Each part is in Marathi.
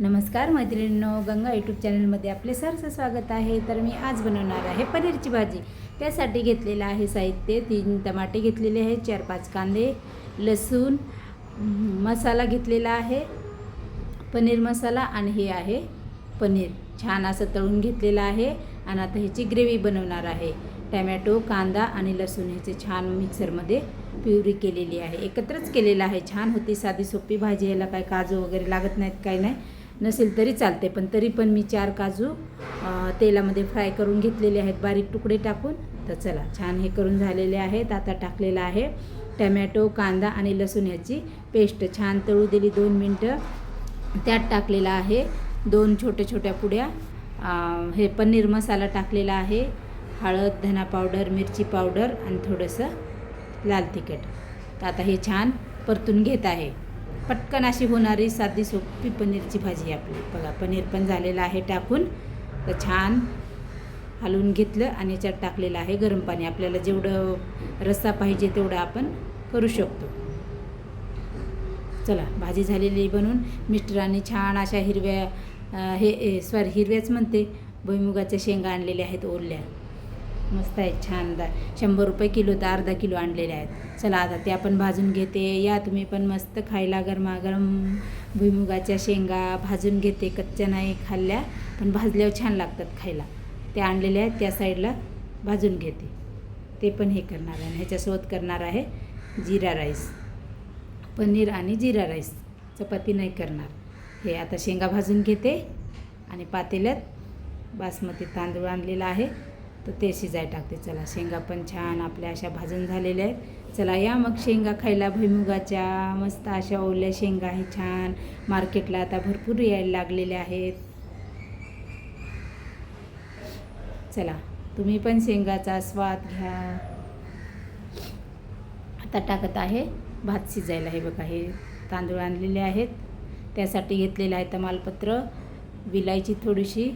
नमस्कार मैत्रिणींनो. गंगा यूट्यूब चॅनलमध्ये आपले सरचं स्वागत आहे. तर मी आज बनवणार आहे पनीरची भाजी. त्यासाठी घेतलेलं आहे साहित्य तीन टमाटे घेतलेले आहे चार पाच कांदे लसूण मसाला घेतलेला आहे पनीर मसाला आणि हे आहे पनीर. छान असं तळून घेतलेलं आहे आणि आता ह्याची ग्रेव्ही बनवणार आहे. टॅमॅटो कांदा आणि लसूण ह्याचे छान मिक्सरमध्ये प्युरी केलेली आहे. एकत्रच केलेलं आहे. छान होती साधी सोपी भाजी. याला काय काजू वगैरे लागत नाहीत काही नाही. नसेल तरी चालते पण तरी पण मी चार काजू तेलामध्ये फ्राय करून घेतलेले आहेत. बारीक तुकडे टाकून. तर चला छान हे करून झालेले आहेत. आता टाकलेलं आहे टमॅटो कांदा आणि लसूण ह्याची पेस्ट. छान तळू दिली दोन मिनटं. त्यात टाकलेला आहे दोन छोट्या छोट्या पुड्या. हे पनीर मसाला टाकलेला आहे. हळद धना पावडर मिरची पावडर आणि थोडंसं लाल तिखट. तर आता हे छान परतून घेत आहे. पटकन अशी होणारी साधी सोपी पनीरची भाजी आपली. बघा पनीर पण झालेलं आहे टाकून. तर छान हलवून घेतलं आणि याच्यात टाकलेलं आहे गरम पाणी. आपल्याला जेवढं रस्सा पाहिजे तेवढं आपण करू शकतो. चला भाजी झालेली बनवून. मिस्टरांनी छान अशा हिरव्या हे सॉरी हिरव्याच म्हणते. भुईमुगाच्या शेंगा आणलेल्या आहेत ओरल्या मस्त आहेत छान. दा शंभर रुपये किलो तर अर्धा किलो आणलेले आहेत. चला आता त्या पण भाजून घेते. या तुम्ही पण मस्त खायला गरमागरम भुईमुगाच्या शेंगा भाजून घेते कच्च्या नाही खाल्ल्या पण भाजल्यावर छान लागतात खायला. त्या आणलेल्या आहेत त्या साईडला भाजून घेते. ते पण हे करणार आहे आणि ह्याच्यासोबत करणार आहे जिरा राईस. पनीर आणि जिरा राईस. चपाती नाही करणार. हे आता शेंगा भाजून घेते आणि पातेल्यात बासमती तांदूळ आणलेला आहे. तर ते शिजाय टाकते. चला शेंगा पण छान आपल्या अशा भाजून झालेल्या आहेत. चला या मग शेंगा खायला. भुईमुगाच्या मस्त अशा ओल्या शेंगा आहे छान. मार्केटला आता भरपूर यायला लागलेल्या आहेत. चला तुम्ही पण शेंगाचा स्वाद घ्या. आता टाकत आहे. भात शिजायला हे बघा हे तांदूळ आणलेले आहेत. त्यासाठी घेतलेलं आहे तमालपत्र विलायची थोडीशी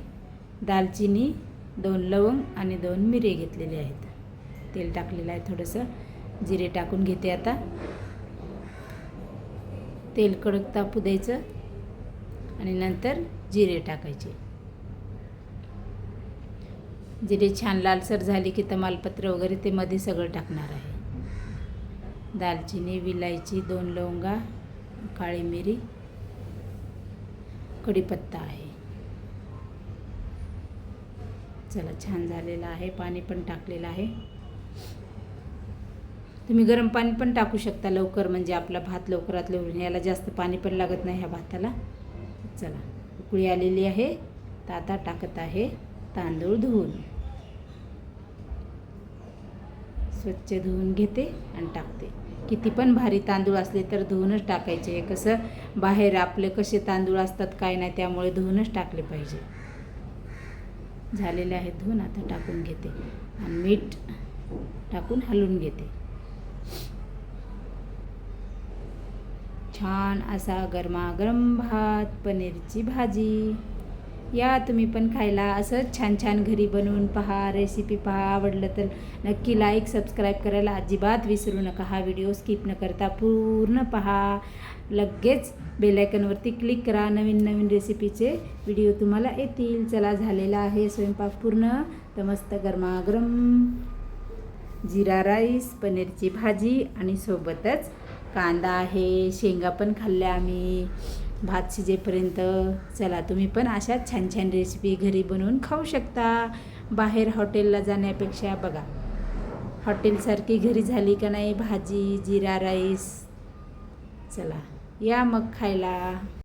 दालचिनी दोन लवंग आणि दोन मिरे घेतलेले आहेत. तेल टाकलेलं आहे थोडंसं. जिरे टाकून घेते आता. तेल कडक तापू द्यायचं आणि नंतर जिरे टाकायचे. जिरे छान लालसर झाली की तमालपत्र वगैरे ते मध्ये सगळं टाकणार आहे. दालचिनी विलायची दोन लवंगा काळी मिरी कढीपत्ता आहे. चला छान झालेलं आहे. पाणी पण टाकलेलं आहे. तुम्ही गरम पाणी पण टाकू शकता लवकर म्हणजे आपला भात लवकरात लवकर याला जास्त पाणी पण लागत नाही ह्या भाताला. चला उकळी आलेली आहे. तर आता टाकत आहे तांदूळ धुवून. स्वच्छ धुवून घेते आणि टाकते. किती पण भारी तांदूळ असले तर धुवूनच टाकायचे. कसं बाहेर आपले कसे तांदूळ असतात काय नाही त्यामुळे धुवूनच टाकले पाहिजे. झालेले आहेत धुवून आता टाकून घेते. आणि मीठ टाकून हलवून घेते. छान असा गरमागरम भात पनीरची भाजी. या तुम्ही पण खायला. असंच छान छान घरी बनवून पहा रेसिपी पहा आवडलं तर नक्की लाईक सबस्क्राईब करायला अजिबात विसरू नका. हा व्हिडिओ स्किप न करता पूर्ण पहा. लगेच बेलायकनवरती क्लिक करा. नवीन नवीन रेसिपीचे व्हिडिओ तुम्हाला येतील. चला झालेला आहे स्वयंपाक पूर्ण. तर मस्त गरमागरम. जिरा राईस पनीरची भाजी आणि सोबतच कांदा आहे. शेंगा पण खाल्ल्या आम्ही. भात शिजेपर्यंत चला तुम्ही पण अशा छान छान रेसिपी घरी बनवून खाऊ शकता. बाहेर हॉटेलला जाण्यापेक्षा बघा हॉटेलसारखी घरी झाली का नाही? भाजी जिरा राईस. चला या मग खायला.